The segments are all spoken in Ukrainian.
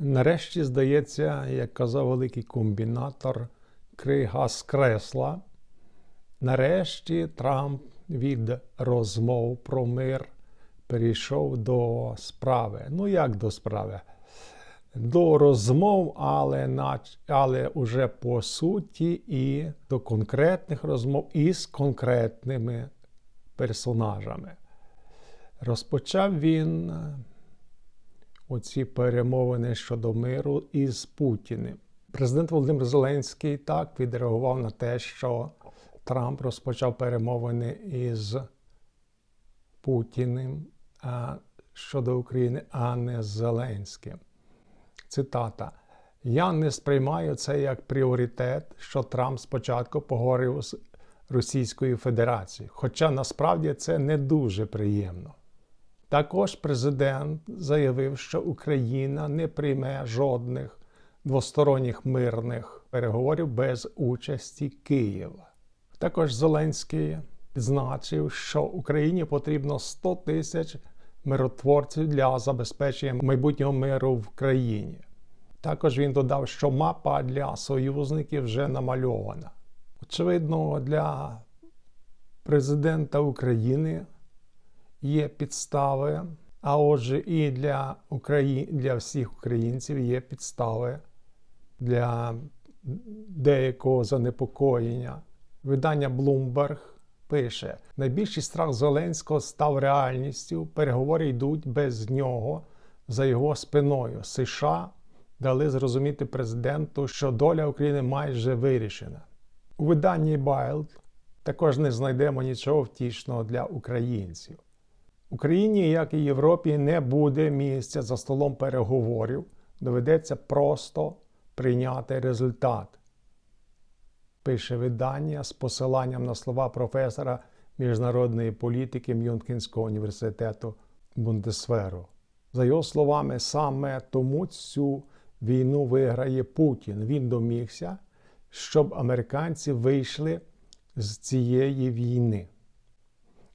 Нарешті, здається, як казав великий комбінатор, крига з кресла. Нарешті Трамп від розмов про мир перейшов до справи. Ну, як до справи? До розмов, але, але уже по суті, і до конкретних розмов із конкретними персонажами. Розпочав він оці перемовини щодо миру із Путіним. Президент Володимир Зеленський так відреагував на те, що Трамп розпочав перемовини із Путіним а, щодо України, а не з Зеленським. Цитата: Я не сприймаю це як пріоритет, що Трамп спочатку поговорив з Російською Федерацією, хоча насправді це не дуже приємно. Також президент заявив, що Україна не прийме жодних двосторонніх мирних переговорів без участі Києва. Також Зеленський відзначив, що Україні потрібно 100 тисяч миротворців для забезпечення майбутнього миру в країні. Також він додав, що мапа для союзників вже намальована. Очевидно, для президента України є підстави, а отже, і для, Украї... для всіх українців є підстави для деякого занепокоєння. Видання Bloomberg пише: найбільший страх Зеленського став реальністю. Переговори йдуть без нього за його спиною. США дали зрозуміти президенту, що доля України майже вирішена. У виданні Bild також не знайдемо нічого втішного для українців. Україні, як і Європі, не буде місця за столом переговорів. Доведеться просто прийняти результат. Пише видання з посиланням на слова професора міжнародної політики Мюнхенського університету Бундесверу. За його словами, саме тому цю війну виграє Путін. Він домігся, щоб американці вийшли з цієї війни.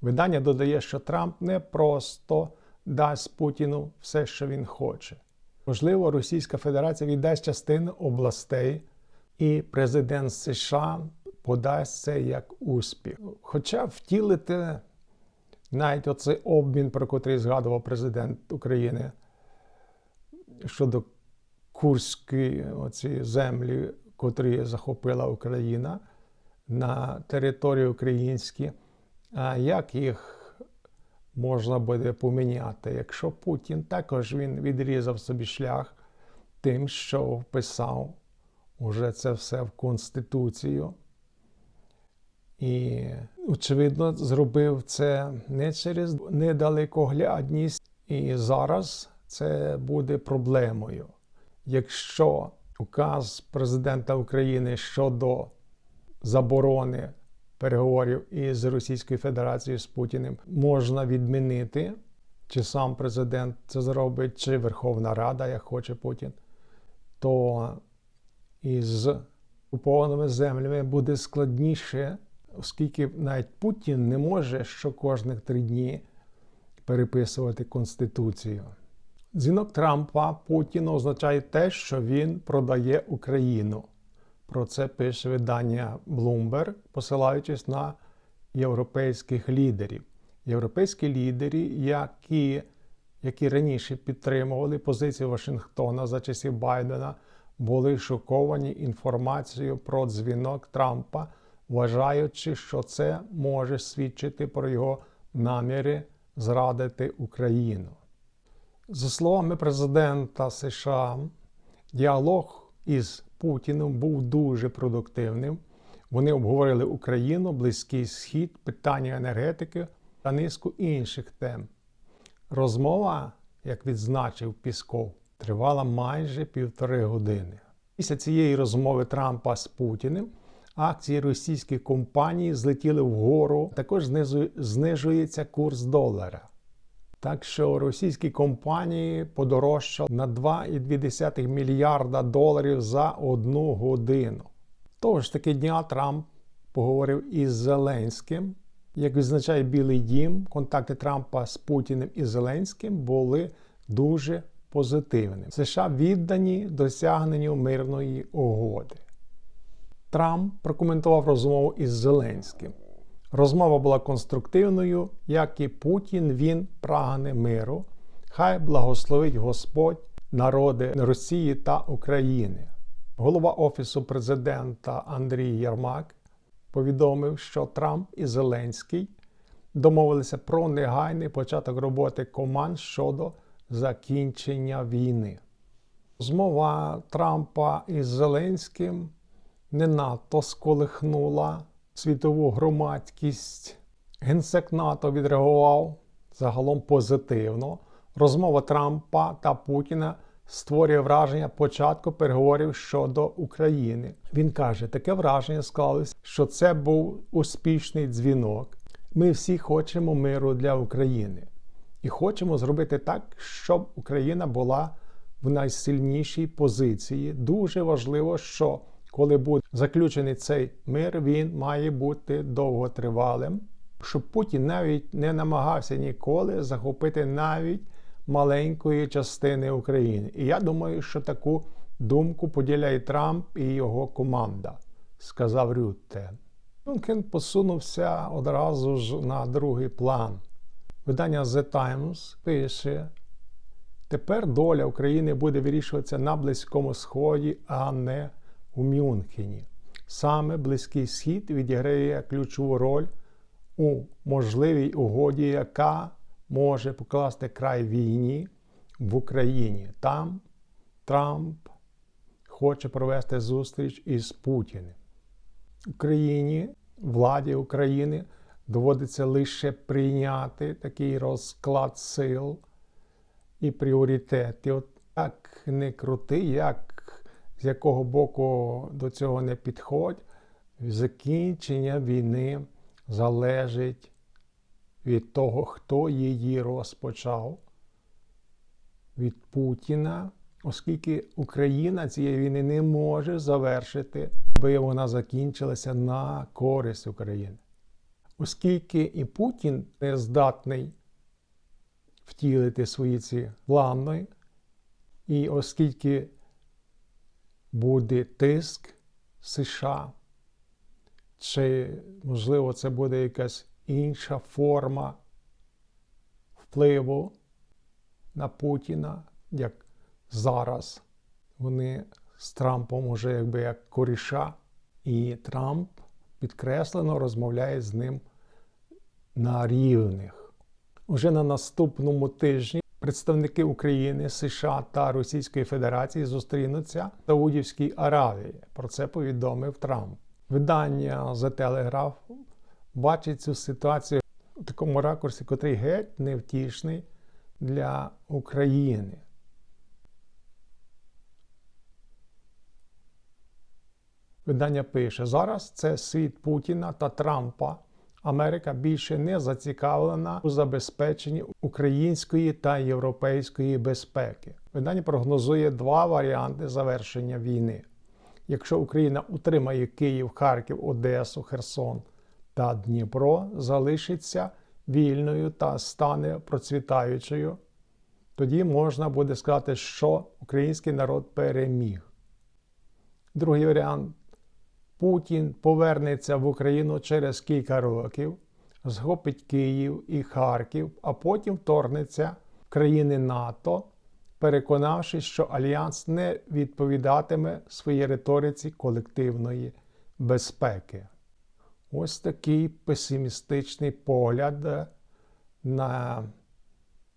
Видання додає, що Трамп не просто дасть Путіну все, що він хоче. Можливо, Російська Федерація віддасть частину областей, і президент США подасть це як успіх. Хоча втілити навіть оцей обмін, про котрий згадував президент України щодо Курської землі, котрі захопила Україна на території українські. А як їх можна буде поміняти, якщо Путін також він відрізав собі шлях тим, що вписав уже це все в Конституцію. І, очевидно, зробив це не через недалекоглядність, і зараз це буде проблемою. Якщо указ президента України щодо заборони переговорів із Російською Федерацією з Путіним можна відмінити, чи сам президент це зробить, чи Верховна Рада, як хоче Путін, то із окупованими землями буде складніше, оскільки навіть Путін не може щокожних три дні переписувати Конституцію. Дзвінок Трампа Путіну означає те, що він продає Україну. Про це пише видання Bloomberg, посилаючись на європейських лідерів. Європейські лідери, які, які раніше підтримували позицію Вашингтона за часів Байдена, були шоковані інформацією про дзвінок Трампа, вважаючи, що це може свідчити про його наміри зрадити Україну. За словами президента США, діалог із Путіним був дуже продуктивним. Вони обговорили Україну, Близький Схід, питання енергетики та низку інших тем. Розмова, як відзначив Пісков, тривала майже півтори години. Після цієї розмови Трампа з Путіним акції російських компаній злетіли вгору, також знижується курс долара. Так що російські компанії подорожчали на 2,2 мільярда доларів за одну годину. Того ж таки дня Трамп поговорив із Зеленським. Як відзначає Білий Дім, контакти Трампа з Путіним і Зеленським були дуже позитивним. США віддані досягненню мирної угоди. Трамп прокоментував розмову із Зеленським. Розмова була конструктивною, як і Путін, він прагне миру. Хай благословить Господь народи Росії та України. Голова Офісу президента Андрій Єрмак повідомив, що Трамп і Зеленський домовилися про негайний початок роботи команд щодо закінчення війни. Змова Трампа із Зеленським не надто сколихнула світову громадськість. Генсек НАТО відреагував загалом позитивно. Розмова Трампа та Путіна створює враження початку переговорів щодо України. Він каже, таке враження склалось, що це був успішний дзвінок. Ми всі хочемо миру для України і хочемо зробити так, щоб Україна була в найсильнішій позиції. Дуже важливо, що коли буде заключений цей мир, він має бути довготривалим, щоб Путін навіть не намагався ніколи захопити навіть маленької частини України. І я думаю, що таку думку поділяє Трамп і його команда, сказав Рютте. Юнкен посунувся одразу ж на другий план. Видання The Times пише: тепер доля України буде вирішуватися на Близькому Сході, а не у Мюнхені. Саме Близький Схід відіграє ключову роль у можливій угоді, яка може покласти край війні в Україні. Там Трамп хоче провести зустріч із Путіним. Україні, владі України доводиться лише прийняти такий розклад сил і пріоритети. От як не крути, як з якого боку до цього не підходь, закінчення війни залежить від того, хто її розпочав, від Путіна, оскільки Україна цієї війни не може завершити, аби вона закінчилася на користь України. Оскільки і Путін не здатний втілити свої ці плани, і оскільки буде тиск США, чи, можливо, це буде якась інша форма впливу на Путіна, як зараз вони з Трампом уже якби як коріша, і Трамп підкреслено розмовляє з ним на рівних. Уже на наступному тижні представники України, США та Російської Федерації зустрінуться в Саудівській Аравії. Про це повідомив Трамп. Видання The Telegraph бачить цю ситуацію в такому ракурсі, котрий геть невтішний для України. Видання пише: зараз це світ Путіна та Трампа. Америка більше не зацікавлена у забезпеченні української та європейської безпеки. Видання прогнозує два варіанти завершення війни. Якщо Україна утримає Київ, Харків, Одесу, Херсон та Дніпро, залишиться вільною та стане процвітаючою, тоді можна буде сказати, що український народ переміг. Другий варіант Путін повернеться в Україну через кілька років, згопить Київ і Харків, а потім вторгнеться в країни НАТО, переконавшись, що Альянс не відповідатиме своїй риториці колективної безпеки. Ось такий песимістичний погляд на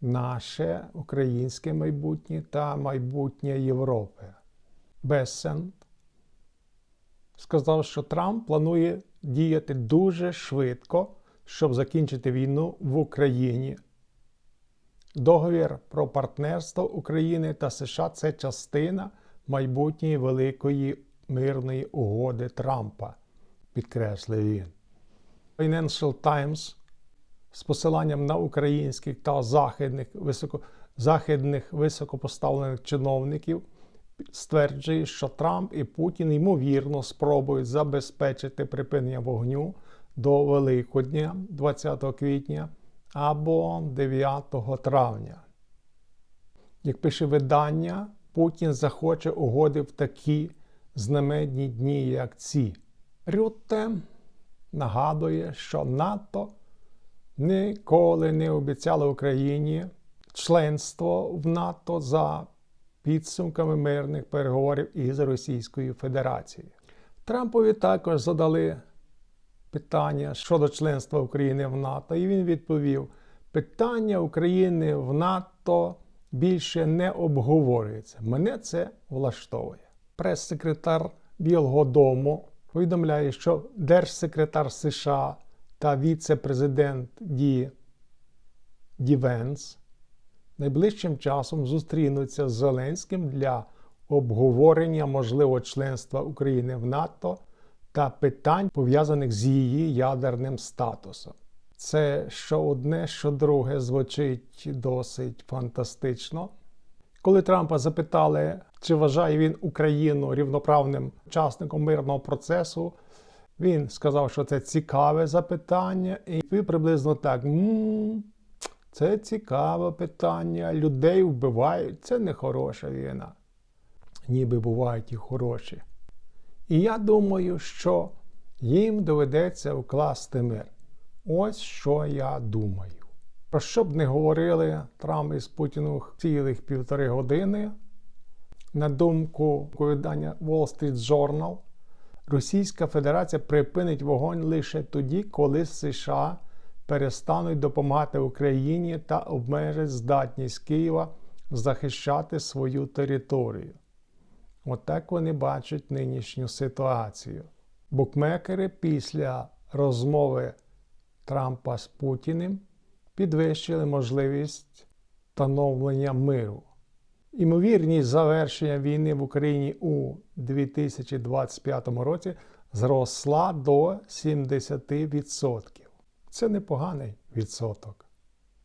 наше українське майбутнє та майбутнє Європи. Бессент сказав, що Трамп планує діяти дуже швидко, щоб закінчити війну в Україні. Договір про партнерство України та США це частина майбутньої великої мирної угоди Трампа, підкреслив він. Financial Times з посиланням на українських та західних, високо, західних високопоставлених чиновників стверджує, що Трамп і Путін ймовірно спробують забезпечити припинення вогню до Великодня 20 квітня або 9 травня. Як пише видання, Путін захоче угоди в такі знаменні дні, як ці. Рютте нагадує, що НАТО ніколи не обіцяло Україні членство в НАТО за підсумками мирних переговорів із Російською Федерацією. Трампові також задали питання щодо членства України в НАТО, і він відповів: питання України в НАТО більше не обговорюється. Мене це влаштовує. Прес-секретар Білого Дому повідомляє, що держсекретар США та віце-президент Ді, Ді Венс найближчим часом зустрінуться з Зеленським для обговорення можливого членства України в НАТО та питань, пов'язаних з її ядерним статусом. Це що одне, що друге звучить досить фантастично. Коли Трампа запитали, чи вважає він Україну рівноправним учасником мирного процесу, він сказав, що це цікаве запитання, і ви приблизно так. «М, це цікаве питання. Людей вбивають. Це не хороша війна. Ніби бувають і хороші. І я думаю, що їм доведеться вкласти мир. Ось що я думаю. Про що б не говорили Трамп із Путіном цілих півтори години, на думку видання Wall Street Journal, Російська Федерація припинить вогонь лише тоді, коли США перестануть допомагати Україні та обмежать здатність Києва захищати свою територію. Отак вони бачать нинішню ситуацію. Букмекери після розмови Трампа з Путіним підвищили можливість встановлення миру. Імовірність завершення війни в Україні у 2025 році зросла до 70%. Це непоганий відсоток.